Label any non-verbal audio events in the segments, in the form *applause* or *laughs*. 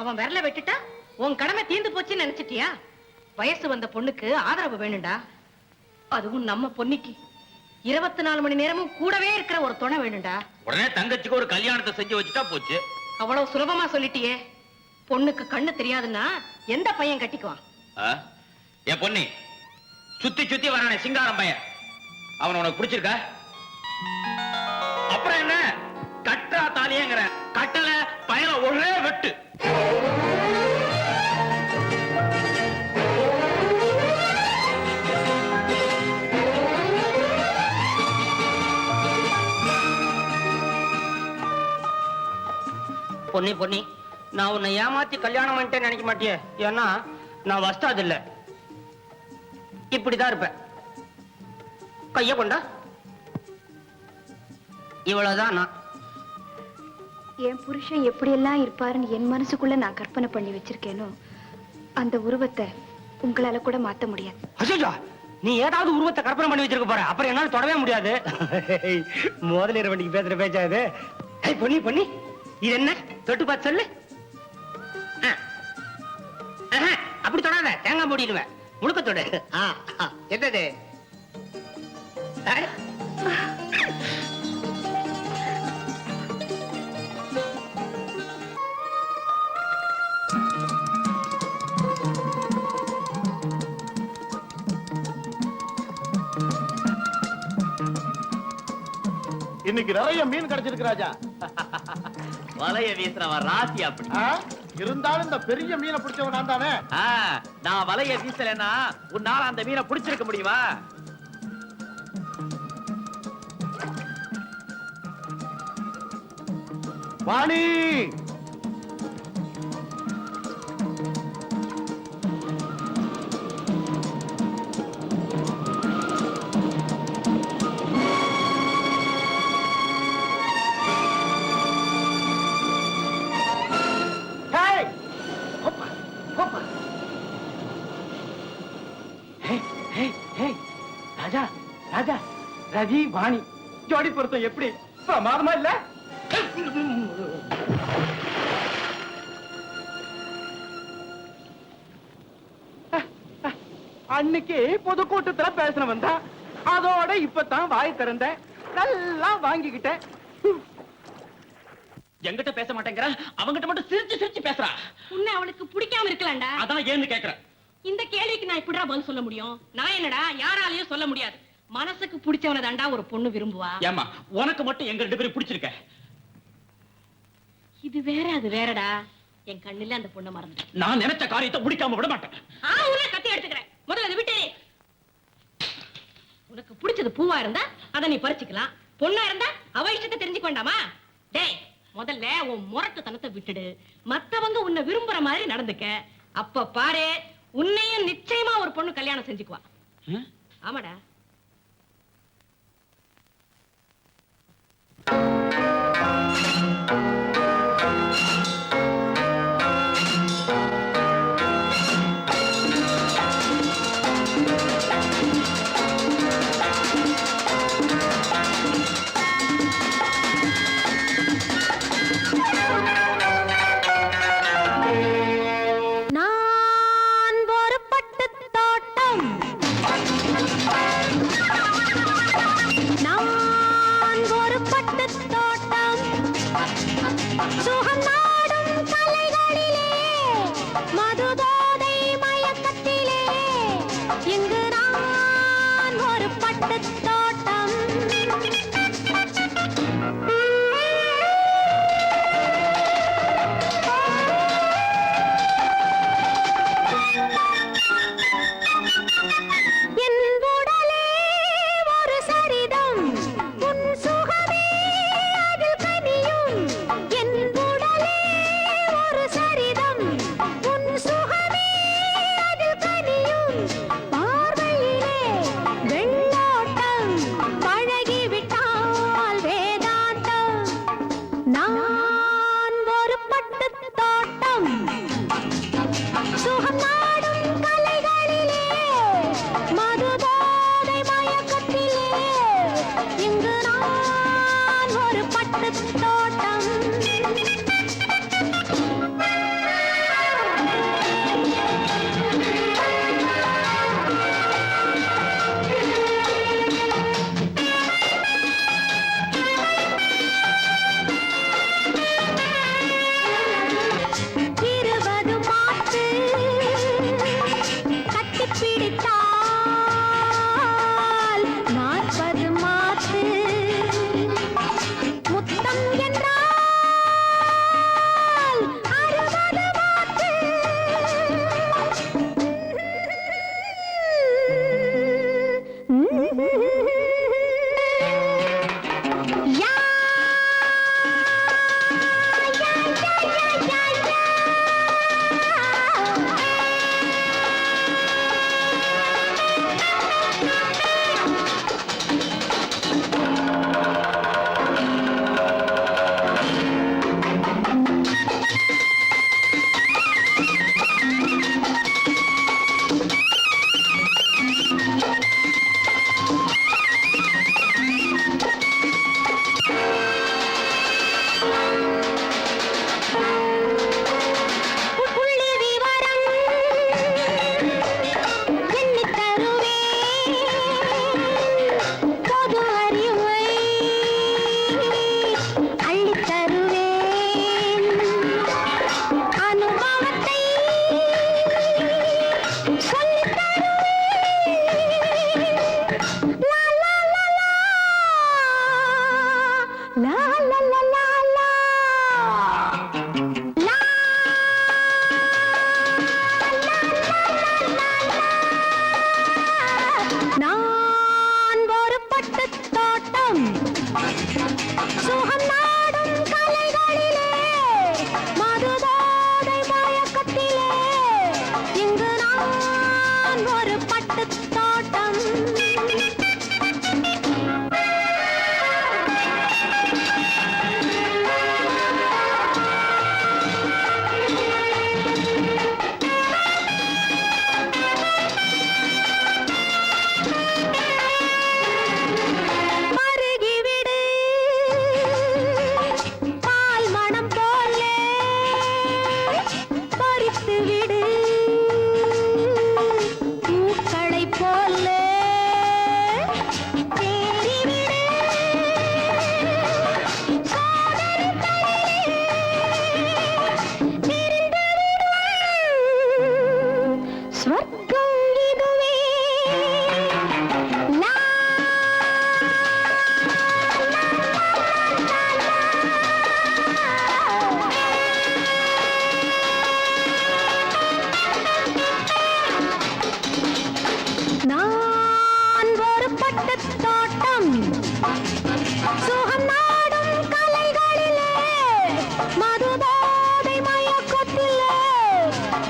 அவன் விரல வெட்டுட்டா உன் கடமை தீந்து போச்சுன்னு நினைச்சிட்டியா? வயசு வந்த பொண்ணுக்கு ஆதரவு வேணும்டா. அதுவும் நம்ம பொன்னிக்கு இருபத்தி நாலு மணி நேரமும் கூடவே இருக்கிற ஒரு துணை வேணும்டா. உடனே தங்கச்சிக்கு ஒரு கல்யாணத்தை செஞ்சு வச்சுட்டா போச்சு. அவ்வளவு சுலபமா சொல்லிட்டியே. பொண்ணுக்கு கண்ணு தெரியாதுன்னா எந்த பையன் கட்டிக்குவான்? என் பொண்ணி சுத்தி சுத்தி வரானே சிங்காரம் பையன். அவன் உனக்கு பிடிச்சிருக்கா? அப்புறம் என்ன? கட்டா தாலியேங்கிற கட்டல பொன்னி பொன்னி. நான் உன்னை ஏமாத்தி கல்யாணம் பண்ணிட்டேன்னு நினைக்க மாட்டியே. ஏன்னா நான் வஸ்தாது இல்ல இப்படிதான் இருப்பேன். கைய கொண்டா. இவ்வளவுதான் நான். என் புருஷன் எப்படியெல்லாம் இருப்பாருன்னு என் மனசுக்குள்ள நான் கற்பனை பண்ணி வச்சிருக்கேனோ அந்த உருவத்தை உங்களால கூட மாத்த முடியாது. நீ ஏதாவது உருவத்தை கற்பனை பண்ணி வச்சிருக்க போற. அப்புறம் என்னால தொடவே முடியாது. *laughs* முதலிர வண்டிக்கு பேசுற பேச்சா இது? ஏய், பொன்னி பொன்னி. இது என்ன தொட்டு பார்த்து சொல்லு. ஆ. ஆஹா, அப்படி தொடாத. தேங்காய் மூடிடுவேன். முழுக்க தொடு. என்னது? இன்னைக்கு நிறைய மீன் கிடைச்சிருக்கு ராஜா. வலைய வீசுறவன் ராசி அப்படி? இருந்தாலும் இந்த பெரிய மீனை பிடிச்சவன் நான் தானே? நான் வலைய வீசலைன்னா உன்னால அந்த மீனை பிடிச்சிருக்க முடியுமா? வாணி! ராஜா ராஜா ரவி வாணி ஜோடி பொருத்தம் எப்படி? பிரமாதமா இல்ல? அன்னைக்கு பொதுக்கூட்டத்துல பேசினவன் தான். அதோட இப்பதான் வாய் திறந்தேன் நல்லா வாங்கிக்கிட்டேன். என்கிட்ட பேச மாட்டேங்கிற? அவங்கிட்ட மட்டும் சிரிச்சு சிரிச்சு பேசுறா. உன்னை அவளுக்கு பிடிக்காம இருக்கலாம்டா. அதான் ஏன்னு கேக்குறேன் இந்த கேள்விக்கு நான் இப்படிடா பதில் சொல்ல முடியும்? நான் என்னடா யாராலையும் சொல்ல முடியாது. மனசுக்கு பிடிச்சவனை தாண்டா ஒரு பொண்ணு விரும்புவா? ஏமா உனக்கு மட்டும் எங்க ரெண்டு பேரும் பிடிச்சிருக்க? இது வேற அது வேறடா. என் கண்ணுல அந்த பொண்ணை மறந்து நான் நினைச்ச காரியத்தை முடிக்காம விட மாட்டேன். ஆ கத்தி எடுத்துக்கிறேன். முதல்ல அதை விட்டு. உனக்கு பிடிச்சது பூவா இருந்தா அதை நீ பறிச்சுக்கலாம். பொண்ணா இருந்தா அவ இஷ்டத்தை தெரிஞ்சுக்க வேண்டாமா? டேய் முதல்ல உன் முரட்டுத்தனத்தை விட்டுடு. மத்தவங்க உன்னை விரும்புற மாதிரி நடந்துக்க. அப்ப பாரு உன்னையும் நிச்சயமா ஒரு பொண்ணு கல்யாணம் செஞ்சுக்குவா? ஆமாடா So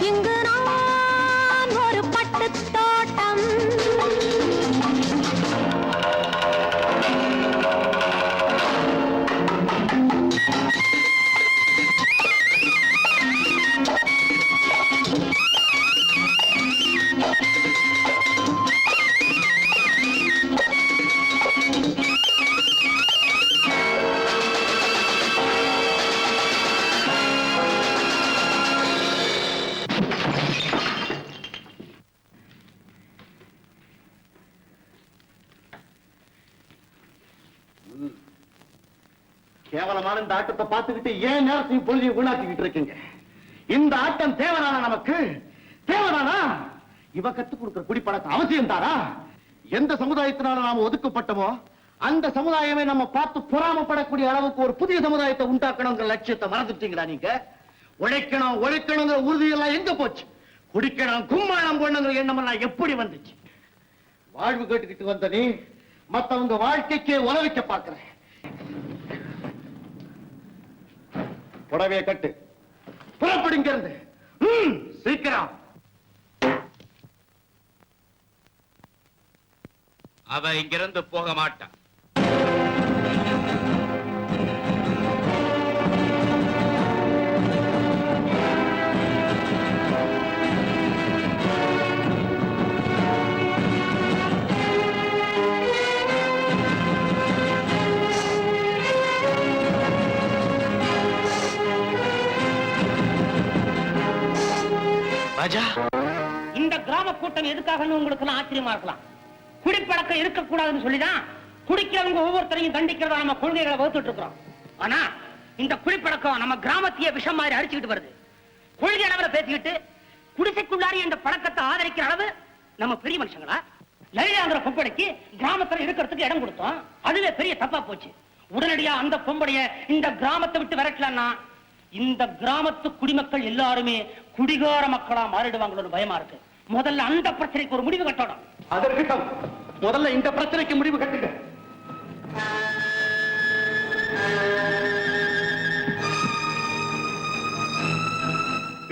应该。நாள் இந்த ஆட்டத்தை பார்த்துக்கிட்டு ஏன் நேரத்தையும் பொழுதையும் வீணாக்கிக்கிட்டு இருக்கீங்க? இந்த ஆட்டம் தேவனானா நமக்கு? தேவனானா? இவ கத்து கொடுக்கிற குடிப்பழக்கம் அவசியம் தாரா எந்த சமுதாயத்தினால நாம ஒதுக்கப்பட்டமோ அந்த சமுதாயமே நம்ம பார்த்து பொறாமப்படக்கூடிய அளவுக்கு ஒரு புதிய சமுதாயத்தை உண்டாக்கணுங்கிற லட்சியத்தை மறந்துட்டீங்களா நீங்க? உழைக்கணும் உழைக்கணுங்கிற உறுதியெல்லாம் எங்க போச்சு? குடிக்கணும் கும்மாளம் போடணுங்கிற எண்ணம் எல்லாம் எப்படி வந்துச்சு? வாழ்வு கேட்டுக்கிட்டு வந்த நீ மத்தவங்க வாழ்க்கைக்கே உதவிக்க பார்க்கிறேன் புடவையை கட்டு. புறப்படுங்க இருந்து சீக்கிரம். அவ இங்கிருந்து போக மாட்டான் ராஜா. இந்த கிராம கூட்டம் எதுக்காகன்னு உங்களுக்கு எல்லாம் ஆச்சரியமா இருக்கலாம். குடிப்பழக்கம் இருக்கக்கூடாதுன்னு சொல்லிதான் குடிக்கிறவங்க ஒவ்வொருத்தரையும் தண்டிக்கிறதா நம்ம கொள்கைகளை வகுத்துட்டு இருக்கிறோம். ஆனா இந்த குடிப்பழக்கம் நம்ம கிராமத்தையே விஷம் மாதிரி அடிச்சுக்கிட்டு வருது. கொள்கை அளவுல பேசிக்கிட்டு குடிசைக்குள்ளாரி இந்த பழக்கத்தை ஆதரிக்கிற அளவு நம்ம பெரிய மனுஷங்களா? லலிதாங்கிற பொம்பளைக்கு கிராமத்துல இருக்கிறதுக்கு இடம் கொடுத்தோம். அதுவே பெரிய தப்பா போச்சு. உடனடியா அந்த பொம்படைய இந்த கிராமத்தை விட்டு விரட்டலன்னா இந்த கிராமத்து குடிமக்கள் எல்லாருமே குடிகார மக்களா மாறிடுவாங்களோன்னு பயமா இருக்கு. முதல்ல அந்த பிரச்சனைக்கு ஒரு முடிவு கட்டணும். அதற்கு முதல்ல இந்த பிரச்சனைக்கு முடிவு கட்டுங்க.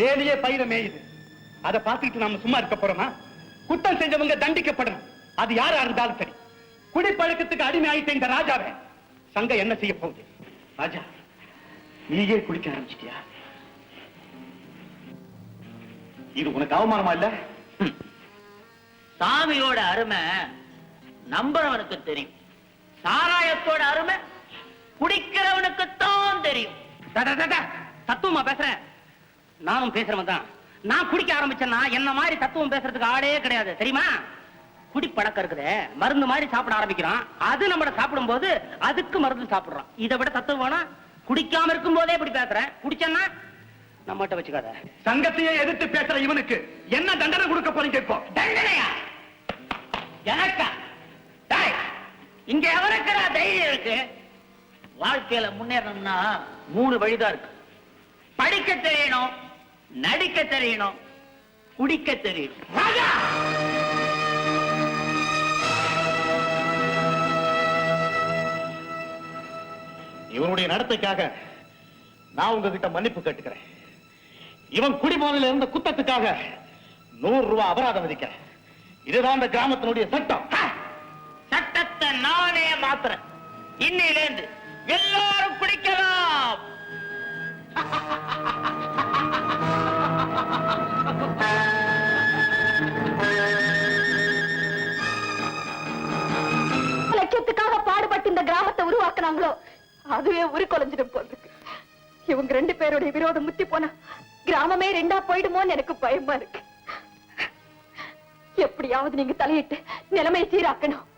வேலையே பயிர மேயுது. அதை பார்த்துட்டு நாம சும்மா இருக்க போறோமா? குற்றம் செஞ்சவங்க தண்டிக்கப்படணும். அது யாரா இருந்தாலும் சரி. குடிப்பழக்கத்துக்கு அடிமை ஆயிட்ட இந்த ராஜாவை. சங்கம் என்ன செய்ய போகுது? ராஜா நீயே குடிக்க ஆரம்பிச்சிட்டியா? இது உனக்கு அவமானமா இல்ல? சாமியோட அருமை நம்புறவனுக்கு தெரியும். சாராயத்தோட அருமை குடிக்கிறவனுக்குத்தான் தெரியும். தத்துவமா பேசுறேன் நானும் பேசுறவன் தான். நான் குடிக்க ஆரம்பிச்சேன்னா என்ன மாதிரி தத்துவம் பேசுறதுக்கு ஆளே கிடையாது. தெரியுமா? குடிப்பழக்கம் இருக்குதே. மருந்து மாதிரி சாப்பிட ஆரம்பிக்கிறான். அது நம்மள சாப்பிடும் போது அதுக்கு மருந்து சாப்பிடுறான். இதை விட தத்துவம் வேணா குடிக்காம இருக்கும் போதே இப்படி பேசுறேன். குடிச்சேன்னா நம்மகிட்ட வச்சுக்காத. சங்கத்தையே எதிர்த்து பேசுற இவனுக்கு என்ன தண்டனை கொடுக்க போறீங்க இப்போ? தண்டனையா? எனக்கா? இங்க எவனுக்குடா தைரியம் இருக்கு? வாழ்க்கையில முன்னேறணும்னா மூணு வழிதான் இருக்கு. படிக்க தெரியணும் நடிக்க தெரியணும் குடிக்க தெரியணும். இவனுடைய நடத்தைக்காக நான் உங்ககிட்ட மன்னிப்பு கேட்டுக்கிறேன். இவன் குடிமோனில இருந்த குத்தத்துக்காக நூறு ரூபாய் அபராதம் விதிக்கிறேன். இதுதான் இந்த கிராமத்தினுடைய சட்டம்! சட்டத்தை நானே மாத்துறேன். இன்னிலேந்து எல்லாரும் குடிக்கலாம். லட்சத்துக்காக பாடுபட்டு இந்த கிராமத்தை உருவாக்குனாங்களோ? அதுவே உரு கொலைஞ்சிடும் போல் இருக்கு இவங்க ரெண்டு பேருடைய விரோதம் முத்தி போனா கிராமமே ரெண்டா போயிடுமோன்னு எனக்கு பயமா இருக்கு. எப்படியாவது நீங்க தலையிட்டு நிலைமையை சீராக்கணும்.